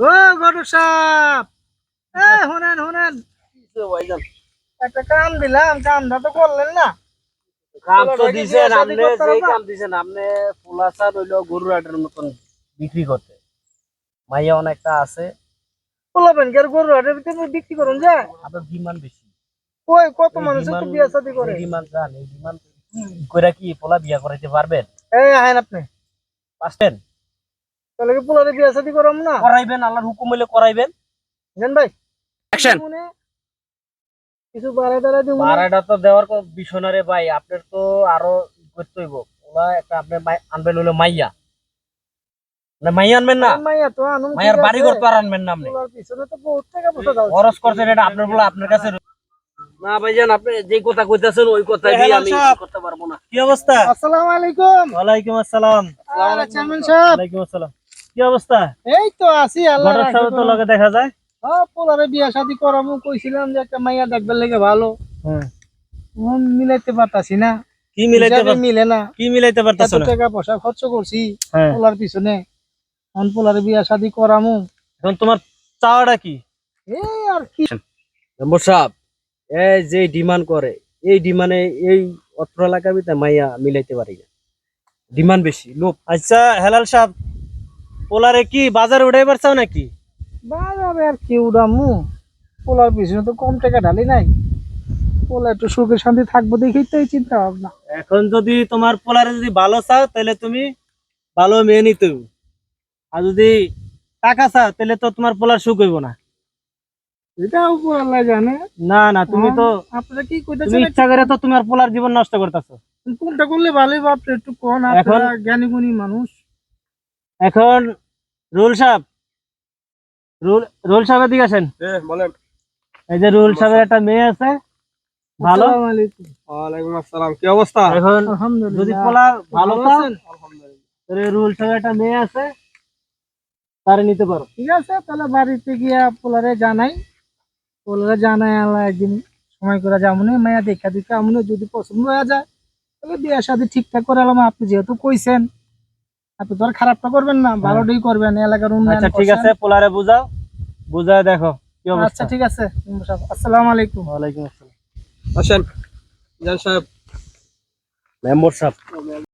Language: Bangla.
ও গরু সাপ। এ শুনেন শুনেন। একটা কাম দিলাম কামটা তো করলেন না। কাম তো দিছেন আপনি শাদী করতে যে কাম দিছেন আপনি পোলাসা হইল গরুর হাটের মতন বিক্রি করতে। মাইয়া অনেকটা আছে। বলবেন কি আর গরু হাটের ভিতরে বিক্রি করুন যে। আপনার ডিমান্ড বেশি। কই কত মানুষ তো বিয়া শাদি করে। ডিমান্ড জান এই ডিমান্ড কইরা কি পোলা বিয়া করাইতে পারবেন? এই আহেন আপনি। পারছেন তাহলে কি পোলারে বিয়া শাদি করাম না? করাইবেন আল্লাহর হুকুম হইলে করাইবেন। জান ভাই। অ্যাকশন কিছু দিব তো দেওয়ার কোনো বিষয় না রে ভাই আপনার তো আরও ই করতে হইব। ওলা একটা আপনি আনবেন হইল মাইয়া। না মাইয়া আনবেন না? মাইয়া তো আনুন মাইয়ার বাড়ি ঘর তো আর আনবেন না আপনি। পিছনে তো বহুত টাকা পয়সা দাও। খরচ করছেন এটা আপনার বলে আপনার কাছে না ভাইজান আপনি যে কথা কইতাছেন ওই কথা দিয়ে আমি করতে পারব না। কি অবস্থা? আসসালামু আলাইকুম। ওয়ালাইকুম আসসালাম। আরে চেয়ারম্যান সাহেব। ওয়ালাইকুম আসসালাম। কি অবস্থা? এই তো আছি আল্লাহ তো লগে দেখা যায়? হ্যাঁ পোলারে বিয়া শাদি করামু কইছিলাম যে একটা মাইয়া দেখবার লেগে ভালো। হ্যাঁ। মিলাইতে পারতাছি না। কি মিলাইতে মিলে না। কি মিলাইতে পারতাছ না? টাকা পয়সা খরচ করছি হ্যাঁ। পোলার পিছনে। এখন পোলারে বিয়া শাদি করামু। এখন তোমার চাওয়াটা কি? এই আর কি। মেম্বার সাহেব এই যে ডিমান্ড করে এই ডিমান্ডে এই অত্র এলাকার ভিতরে মাইয়া মিলাইতে পারি না। ডিমান্ড বেশি লোক আচ্ছা হেলাল সাহেব পোলারে কি বাজারে উঠাইবার চাও নাকি? বাজারে আর কি উড়ামু? পোলার পিছনে তো কম টাকা ঢালি নাই। পোলা একটু সুখে শান্তি থাকব দেখেই তো এই চিন্তা ভাবনা এখন যদি তোমার পোলারে যদি ভালো চাও তাহলে তুমি ভালো মেয়ে নিতে আর যদি টাকা চাও তাহলে তো তোমার পোলার সুখ হইব না। এটাও পোলা জানে। না না তুমি তো আপনারা কি তুমি কইতেছেন ইচ্ছা করে তো তোমার পোলার জীবন নষ্ট করতেছো। কোনটা করলে ভালোই বাপ একটু কোন আপনারা জ্ঞানী গুণী মানুষ। এখন রুল সাহেব রুল রুল সাহেবের দিকে আসেন। বলেন। এই যে রুল সাহেবের একটা মেয়ে আছে ভালো। ওয়ালাইকুম আসসালাম কি অবস্থা? এখন যদি পোলা ভালো আছেন? রুল সাহেবের একটা মেয়ে আছে তারে নিতে পারো। ঠিক আছে তাহলে বাড়িতে গিয়া পোলারে জানাই। পোলারে জানাই আল্লাহ একদিন সময় করে যামুনি মায়া দেখা দিতে আমনে যদি পছন্দ হয়ে যায় তাহলে বিয়ে শাদি ঠিকঠাক করে এলাম। আপনি যেহেতু কইছেন আপনি তো আর খারাপটা করবেন না ভালোটাই করবেন এলাকার উন্নয়ন আচ্ছা ঠিক আছে পোলারে বুঝাও বুঝায় দেখো কি আচ্ছা ঠিক আছে আসসালামু আলাইকুম। ওয়ালাইকুম আসসালাম। আসেন জান সাহেব। মেম্বার সাহেব।